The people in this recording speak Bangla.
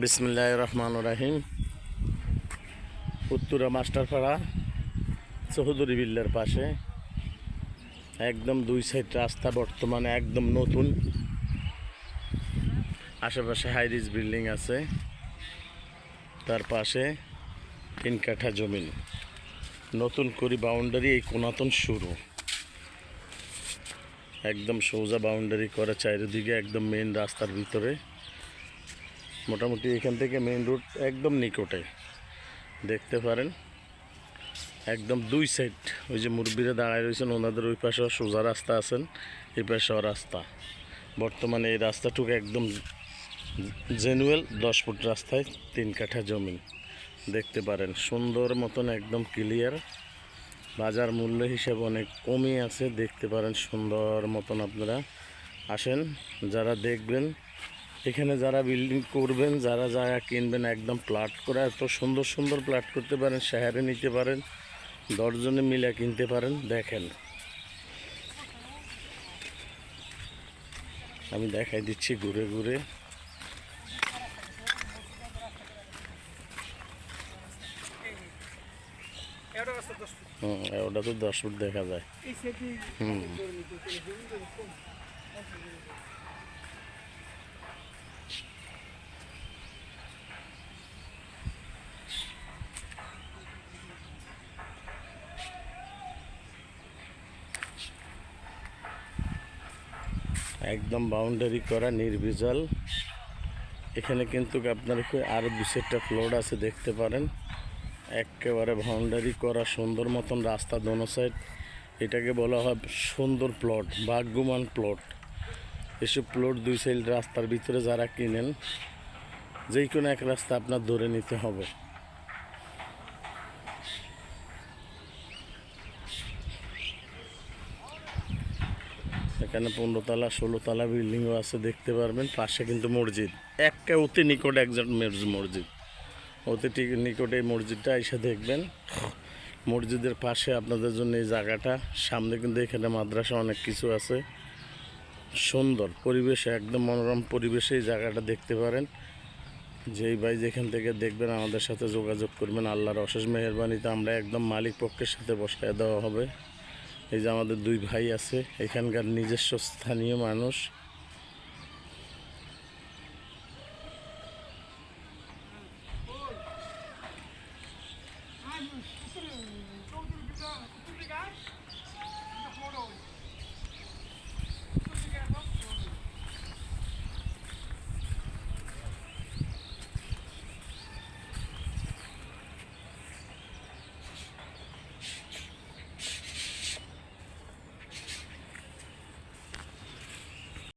বিসমুল্লাহ রহমান রাহিম। উত্তরা মাস্টারপাড়া, চৌধুরী বিল্লার পাশে। একদম দুই সাইড রাস্তা বর্তমানে একদম নতুন। আশেপাশে হাইরিজ বিল্ডিং আছে। তার পাশে তিন কাঠা জমিন। নতুন করে বাউন্ডারি এই কোনাতন শুরু। একদম সোজা বাউন্ডারি করা চারিদিকে একদম মেন রাস্তার ভিতরে। মোটামুটি এখান থেকে মেন রোড একদম নিকটে। দেখতে পারেন, একদম দুই সাইড ওই যে মুরব্বীরা দাঁড়ায় রয়েছেন, ওনাদের ওই পাশেও সোজা রাস্তা আছেন, এই পাশেও রাস্তা। বর্তমানে এই রাস্তাটুকু একদম জেনুয়েল দশ ফুট রাস্তায় তিন কাঠা জমি। দেখতে পারেন, সুন্দর মতন একদম ক্লিয়ার বাজার মূল্য হিসেবে অনেক কমই আছে, দেখতে পারেন সুন্দর মতন আপনারা। আসেন, যারা দেখবেন এখানে যারা বিল্ডিং করবেন, যারা জায়গা কিনবেন একদম প্লাট করে, এত সুন্দর সুন্দর প্লাট করতে পারেন শহরে নিতে পারেন, দশজনে মিলে কিনতে পারেন, দেখেন। আমি দেখাই দিচ্ছি ঘুরে ঘুরে। হুম, ওটা তো দশ ফুট দেখা যায়। হুম। একদম বাউন্ডারি করা নির্বিজল। এখানে কিন্তু আপনার আরও দু চারটা ফ্লোর আছে, দেখতে পারেন। একেবারে বাউন্ডারি করা সুন্দর মতন রাস্তা দোনো সাইড এটাকে বলা হয় সুন্দর প্লট ভাগ্যমান প্লট এসব প্লট দুই সাইড রাস্তার ভিতরে যারা কিনেন যেই কোনো এক রাস্তা আপনার ধরে নিতে হবে। এখানে পনেরো তলা ষোলো বিল্ডিংও আছে, দেখতে পারবেন। পাশে কিন্তু মসজিদ। একটা অতি নিকট একজন মসজিদ। অতি ঠিক- নিকটে এই মসজিদটা এসে দেখবেন। মসজিদের পাশে আপনাদের জন্য এই জায়গাটা। সামনে কিন্তু এখানে মাদ্রাসা অনেক কিছু আছে। সুন্দর পরিবেশে, একদম মনোরম পরিবেশে এই জায়গাটা দেখতে পারেন। যেই ভাই যেখান থেকে দেখবেন আমাদের সাথে যোগাযোগ করবেন, আল্লাহর অশেষ মেহরবানিতে আমরা একদম মালিক পক্ষের সাথে বসায় দেওয়া হবে। এই যে আমাদের দুই ভাই আছে, এখানকার নিজস্ব স্থানীয় মানুষ।